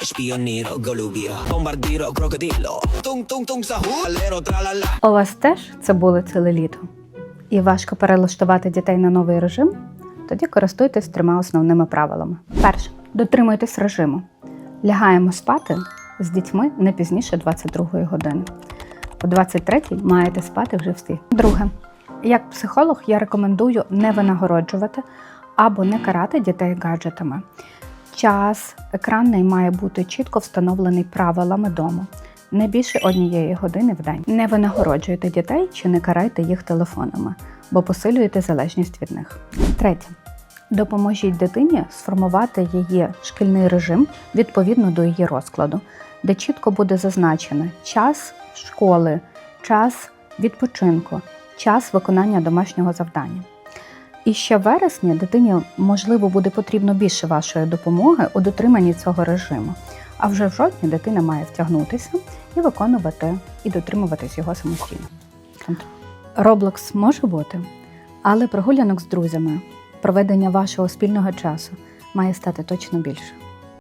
spioniro, golubio, bombardiro, crocodilo, tung tung tung sahur, allero tralala. У вас теж це було ціле літо? І важко перелаштувати дітей на новий режим? Тоді користуйтесь трьома основними правилами. Перше, дотримуйтесь режиму. Лягаємо спати з дітьми не пізніше 22-ї години. О 23-й маєте спати вже всі. Друге, як психолог, я рекомендую не винагороджувати або не карати дітей гаджетами. Час екранний має бути чітко встановлений правилами дому. Не більше однієї години в день. Не винагороджуйте дітей чи не карайте їх телефонами, бо посилюєте залежність від них. Третє. Допоможіть дитині сформувати її шкільний режим відповідно до її розкладу, де чітко буде зазначено час школи, час відпочинку, час виконання домашнього завдання. І ще в вересні дитині можливо буде потрібно більше вашої допомоги у дотриманні цього режиму. А вже в жовтні дитина має втягнутися і виконувати і дотримуватись його самостійно. Роблокс може бути, але прогулянок з друзями, проведення вашого спільного часу має стати точно більше.